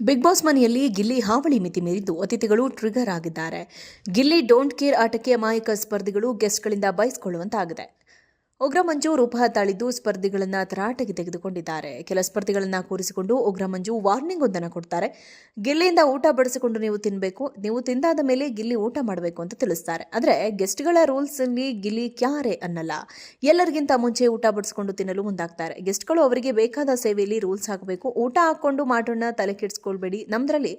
Big boss ಮನೆಯಲ್ಲಿ ಗಿಲ್ಲಿ ಹಾವಳಿ ಮಿತಿ ಮೀರಿದ್ದು ಅತಿಥಿಗಳು ಟ್ರಿಗರ್ ಆಗಿದ್ದಾರೆ. ಗಿಲ್ಲಿ ಡೋಂಟ್ ಕೇರ್ ಆಟಕ್ಕೆ ಅಮಾಯಕ ಸ್ಪರ್ಧಿಗಳು ಗೆಸ್ಟ್ಗಳಿಂದ ಬಯಸ್ಕೊಳ್ಳುವಂತಾಗಿದೆ. ಉಗ್ರ ಮಂಜು ರೂಪ ತಾಳಿದ್ದು ಸ್ಪರ್ಧಿಗಳನ್ನ ತರಾಟೆಗೆ ತೆಗೆದುಕೊಂಡಿದ್ದಾರೆ. ಕೆಲ ಸ್ಪರ್ಧಿಗಳನ್ನ ಕೂರಿಸಿಕೊಂಡು ಉಗ್ರ ಮಂಜು ವಾರ್ನಿಂಗ್ ಒಂದನ್ನು ಕೊಡ್ತಾರೆ. ಗಿಲ್ಲಿಯಿಂದ ಊಟ ಬಡಿಸಿಕೊಂಡು ನೀವು ತಿನ್ನಬೇಕು ನೀವು ತಿಂದಾದ ಮೇಲೆ ಗಿಲ್ಲಿ ಊಟ ಮಾಡಬೇಕು ಅಂತ ತಿಳಿಸ್ತಾರೆ. ಆದರೆ ಗೆಸ್ಟ್ಗಳ ರೂಲ್ಸ್ ಅಲ್ಲಿ ಗಿಲ್ಲಿ ಕ್ಯಾರೆ ಅನ್ನಲ್ಲ. ಎಲ್ಲರಿಗಿಂತ ಮುಂಚೆ ಊಟ ಬಡಿಸಿಕೊಂಡು ತಿನ್ನಲು ಮುಂದಾಗ್ತಾರೆ. ಗೆಸ್ಟ್ಗಳು ಅವರಿಗೆ ಬೇಕಾದ ಸೇವೆಯಲ್ಲಿ ರೂಲ್ಸ್ ಹಾಕಬೇಕು. ಊಟ ಹಾಕೊಂಡು ಮಾಡೋಣ ತಲೆ ಕೆಡಿಸ್ಕೊಳ್ಬೇಡಿ. ನಮ್ದ್ರಲ್ಲಿ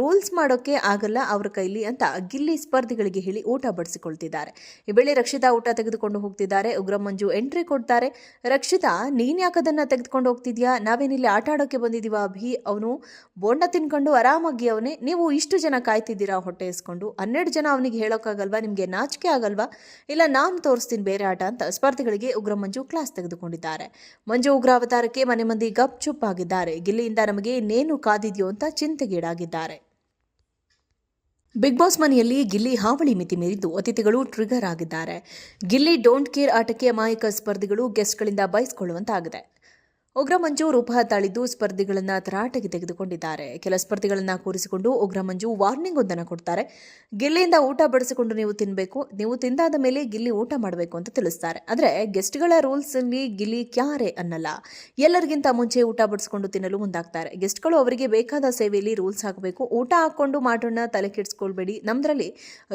ರೂಲ್ಸ್ ಮಾಡೋಕೆ ಆಗಲ್ಲ ಅವ್ರ ಕೈಲಿ ಅಂತ ಗಿಲ್ಲಿ ಸ್ಪರ್ಧಿಗಳಿಗೆ ಹೇಳಿ ಊಟ ಬಡಿಸಿಕೊಳ್ತಿದ್ದಾರೆ. ಈ ವೇಳೆ ರಕ್ಷಿತಾ ಊಟ ತೆಗೆದುಕೊಂಡು ಹೋಗ್ತಿದ್ದಾರೆ. ಉಗ್ರ ಮಂಜು ಎಂಟ್ರಿ ಕೊಡ್ತಾರೆ. ರಕ್ಷಿತಾ, ನೀನ್ ಯಾಕದನ್ನ ತೆಗೆದುಕೊಂಡು ಹೋಗ್ತಿದ್ಯಾ? ನಾವೇನಿಲ್ಲಿ ಆಟ ಆಡೋಕ್ಕೆ ಬಂದಿದೀವ ಅಭಿ? ಅವನು ಬೋಂಡ ತಿನ್ಕೊಂಡು ಆರಾಮಾಗಿ ಅವನೇ, ನೀವು ಇಷ್ಟು ಜನ ಕಾಯ್ತಿದ್ದೀರಾ ಹೊಟ್ಟೆ ಇಸ್ಕೊಂಡು ಹನ್ನೆರಡು ಜನ ಅವನಿಗೆ ಹೇಳೋಕ್ಕಾಗಲ್ವಾ ನಿಮಗೆ ನಾಚಿಕೆ ಆಗಲ್ವಾ? ಇಲ್ಲ, ನಾನು ತೋರಿಸ್ತೀನಿ ಬೇರೆ ಆಟ ಅಂತ ಸ್ಪರ್ಧಿಗಳಿಗೆ ಉಗ್ರ ಮಂಜು ಕ್ಲಾಸ್ ತೆಗೆದುಕೊಂಡಿದ್ದಾರೆ. ಮಂಜು ಉಗ್ರ ಅವತಾರಕ್ಕೆ ಮನೆ ಮಂದಿ ಗಪ್ ಚುಪ್ ಆಗಿದ್ದಾರೆ. ಗಿಲ್ಲಿಯಿಂದ ನಮಗೆ ಇನ್ನೇನು ಕಾದಿದೆಯೋ ಅಂತ ಚಿಂತೆಗೀಡಾಗಿದ್ದಾರೆ. ಬಿಗ್ ಬಾಸ್ ಮನೆಯಲ್ಲಿ ಗಿಲ್ಲಿ ಹಾವಳಿ ಮಿತಿ ಮೀರಿದ್ದು ಅತಿಥಿಗಳು ಟ್ರಿಗರ್ ಆಗಿದ್ದಾರೆ. ಗಿಲ್ಲಿ ಡೋಂಟ್ ಕೇರ್ ಆಟಕ್ಕೆ ಅಮಾಯಕ ಸ್ಪರ್ಧಿಗಳು ಗೆಸ್ಟ್ಗಳಿಂದ ಬಯಸ್ಕೊಳ್ಳುವಂತಾಗಿದೆ. ಉಗ್ರ ಮಂಜು ರೂಪ ತಾಳಿದ್ದು ಸ್ಪರ್ಧಿಗಳನ್ನ ತರಾಟೆಗೆ ತೆಗೆದುಕೊಂಡಿದ್ದಾರೆ. ಕೆಲ ಸ್ಪರ್ಧಿಗಳನ್ನ ಕೂರಿಸಿಕೊಂಡು ಉಗ್ರ ಮಂಜು ವಾರ್ನಿಂಗ್ ಒಂದನ್ನು ಕೊಡ್ತಾರೆ. ಗಿಲ್ಲಿಯಿಂದ ಊಟ ಬಡಿಸಿಕೊಂಡು ನೀವು ತಿನ್ನಬೇಕು ನೀವು ತಿಂದಾದ ಮೇಲೆ ಗಿಲ್ಲಿ ಊಟ ಮಾಡಬೇಕು ಅಂತ ತಿಳಿಸ್ತಾರೆ. ಆದರೆ ಗೆಸ್ಟ್ಗಳ ರೂಲ್ಸ್ ಅಲ್ಲಿ ಗಿಲ್ಲಿ ಕ್ಯಾರೆ ಅನ್ನಲ್ಲ. ಎಲ್ಲರಿಗಿಂತ ಮುಂಚೆ ಊಟ ಬಡಿಸಿಕೊಂಡು ತಿನ್ನಲು ಮುಂದಾಗ್ತಾರೆ. ಗೆಸ್ಟ್ಗಳು ಅವರಿಗೆ ಬೇಕಾದ ಸೇವೆಯಲ್ಲಿ ರೂಲ್ಸ್ ಹಾಕಬೇಕು. ಊಟ ಹಾಕೊಂಡು ಮಾಡೋಣ ತಲೆ ಕೆಡಿಸ್ಕೊಳ್ಬೇಡಿ. ನಮ್ದ್ರಲ್ಲಿ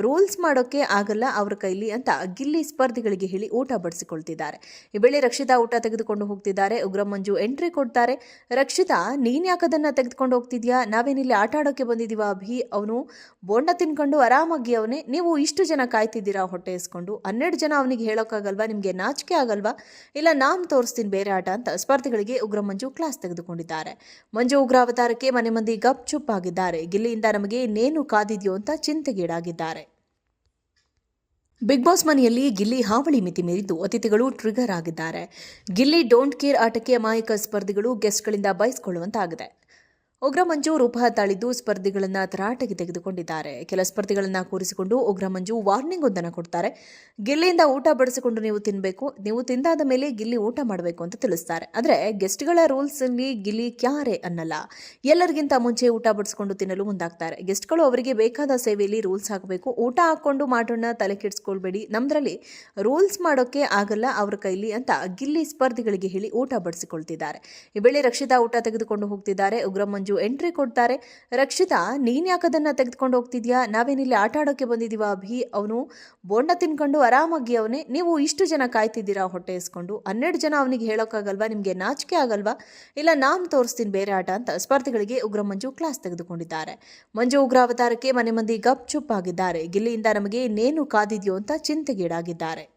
ರೂಲ್ಸ್ ಮಾಡೋಕೆ ಆಗಲ್ಲ ಅವ್ರ ಕೈಲಿ ಅಂತ ಗಿಲ್ಲಿ ಸ್ಪರ್ಧಿಗಳಿಗೆ ಹೇಳಿ ಊಟ ಬಡಿಸಿಕೊಳ್ತಿದ್ದಾರೆ. ಈ ವೇಳೆ ರಕ್ಷಿತಾ ಊಟ ತೆಗೆದುಕೊಂಡು ಹೋಗ್ತಿದ್ದಾರೆ. ಉಗ್ರ ಮಂಜು ಎಂಟ್ರಿ ಕೊಡ್ತಾರೆ. ರಕ್ಷಿತಾ, ನೀನ್ ಯಾಕದನ್ನ ತೆಗೆದುಕೊಂಡು ಹೋಗ್ತಿದ್ಯಾ? ನಾವೇನಿಲ್ಲಿ ಆಟ ಆಡೋಕೆ ಬಂದಿದೀವ ಅಭಿ? ಅವನು ಬೋಂಡ ತಿನ್ಕೊಂಡು ಆರಾಮಾಗಿ ಅವನೇ, ನೀವು ಇಷ್ಟು ಜನ ಕಾಯ್ತಿದ್ದೀರಾ ಹೊಟ್ಟೆ ಇಸ್ಕೊಂಡು ಹನ್ನೆರಡು ಜನ ಅವನಿಗೆ ಹೇಳೋಕ್ಕಾಗಲ್ವಾ ನಿಮಗೆ ನಾಚಿಕೆ ಆಗಲ್ವಾ? ಇಲ್ಲ, ನಾನು ತೋರಿಸ್ತೀನಿ ಬೇರೆ ಆಟ ಅಂತ ಸ್ಪರ್ಧಿಗಳಿಗೆ ಉಗ್ರ ಮಂಜು ಕ್ಲಾಸ್ ತೆಗೆದುಕೊಂಡಿದ್ದಾರೆ. ಮಂಜು ಉಗ್ರ ಅವತಾರಕ್ಕೆ ಮನೆ ಮಂದಿ ಗಪ್ ಚುಪ್ ಆಗಿದ್ದಾರೆ. ಗಿಲ್ಲಿಯಿಂದ ನಮಗೆ ಇನ್ನೇನು ಕಾದಿದೆಯೋ ಅಂತ ಚಿಂತೆಗೀಡಾಗಿದ್ದಾರೆ. ಬಿಗ್ ಬಾಸ್ ಮನೆಯಲ್ಲಿ ಗಿಲ್ಲಿ ಹಾವಳಿ ಮಿತಿ ಮೀರಿದ್ದು ಅತಿಥಿಗಳು ಟ್ರಿಗರ್ ಆಗಿದ್ದಾರೆ. ಗಿಲ್ಲಿ ಡೋಂಟ್ ಕೇರ್ ಆಟಕ್ಕೆ ಅಮಾಯಕ ಸ್ಪರ್ಧಿಗಳು ಗೆಸ್ಟ್ಗಳಿಂದ ಬಯಸ್ಕೊಳ್ಳುವಂತಾಗಿದೆ. ಉಗ್ರ ಮಂಜು ರೂಪ ತಾಳಿದ್ದು ಸ್ಪರ್ಧಿಗಳನ್ನ ತರಾಟೆಗೆ ತೆಗೆದುಕೊಂಡಿದ್ದಾರೆ. ಕೆಲ ಸ್ಪರ್ಧಿಗಳನ್ನ ಕೂರಿಸಿಕೊಂಡು ಉಗ್ರ ಮಂಜು ವಾರ್ನಿಂಗ್ ಒಂದನ್ನು ಕೊಡ್ತಾರೆ. ಗಿಲ್ಲಿಯಿಂದ ಊಟ ಬಡಿಸಿಕೊಂಡು ನೀವು ತಿನ್ನಬೇಕು ನೀವು ತಿಂದಾದ ಮೇಲೆ ಗಿಲ್ಲಿ ಊಟ ಮಾಡಬೇಕು ಅಂತ ತಿಳಿಸ್ತಾರೆ. ಆದರೆ ಗೆಸ್ಟ್ಗಳ ರೂಲ್ಸ್ ಅಲ್ಲಿ ಗಿಲ್ಲಿ ಕ್ಯಾರೆ ಅನ್ನಲ್ಲ. ಎಲ್ಲರಿಗಿಂತ ಮುಂಚೆ ಊಟ ಬಡಿಸಿಕೊಂಡು ತಿನ್ನಲು ಮುಂದಾಗ್ತಾರೆ. ಗೆಸ್ಟ್ಗಳು ಅವರಿಗೆ ಬೇಕಾದ ಸೇವೆಯಲ್ಲಿ ರೂಲ್ಸ್ ಹಾಕಬೇಕು. ಊಟ ಹಾಕೊಂಡು ಮಾಡೋಣ ತಲೆ ಕೆಡಿಸ್ಕೊಳ್ಬೇಡಿ. ನಮ್ದ್ರಲ್ಲಿ ರೂಲ್ಸ್ ಮಾಡೋಕೆ ಆಗಲ್ಲ ಅವ್ರ ಕೈಲಿ ಅಂತ ಗಿಲ್ಲಿ ಸ್ಪರ್ಧಿಗಳಿಗೆ ಹೇಳಿ ಊಟ ಬಡಿಸಿಕೊಳ್ತಿದ್ದಾರೆ. ಈ ವೇಳೆ ರಕ್ಷಿತಾ ಊಟ ತೆಗೆದುಕೊಂಡು ಹೋಗ್ತಿದ್ದಾರೆ. ಉಗ್ರ ಮಂಜು ಎಂಟ್ರಿ ಕೊಡ್ತಾರೆ. ರಕ್ಷಿತಾ, ನೀನ್ ಯಾಕದನ್ನ ತೆಗೆದುಕೊಂಡು ಹೋಗ್ತಿದ್ಯಾ? ನಾವೇನಿಲ್ಲಿ ಆಟ ಆಡೋಕೆ ಬಂದಿದೀವ ಅಭಿ? ಅವನು ಬೋಂಡ ತಿನ್ಕೊಂಡು ಆರಾಮಾಗಿ ಅವನೇ. ನೀವು ಇಷ್ಟು ಜನ ಕಾಯ್ತಿದ್ದೀರಾ ಹೊಟ್ಟೆ ಇಸ್ಕೊಂಡು ಹನ್ನೆರಡು ಜನ ಅವನಿಗೆ ಹೇಳೋಕ್ಕಾಗಲ್ವಾ ನಿಮಗೆ ನಾಚಿಕೆ ಆಗಲ್ವಾ? ಇಲ್ಲ, ನಾನು ತೋರಿಸ್ತೀನಿ ಬೇರೆ ಆಟ ಅಂತ ಸ್ಪರ್ಧಿಗಳಿಗೆ ಉಗ್ರ ಮಂಜು ಕ್ಲಾಸ್ ತೆಗೆದುಕೊಂಡಿದ್ದಾರೆ. ಮಂಜು ಉಗ್ರ ಅವತಾರಕ್ಕೆ ಮನೆ ಮಂದಿ ಗಪ್ ಚುಪ್ ಆಗಿದ್ದಾರೆ. ಗಿಲ್ಲಿಯಿಂದ ನಮಗೆ ಇನ್ನೇನು ಕಾದಿದೆಯೋ ಅಂತ ಚಿಂತೆಗೀಡಾಗಿದ್ದಾರೆ.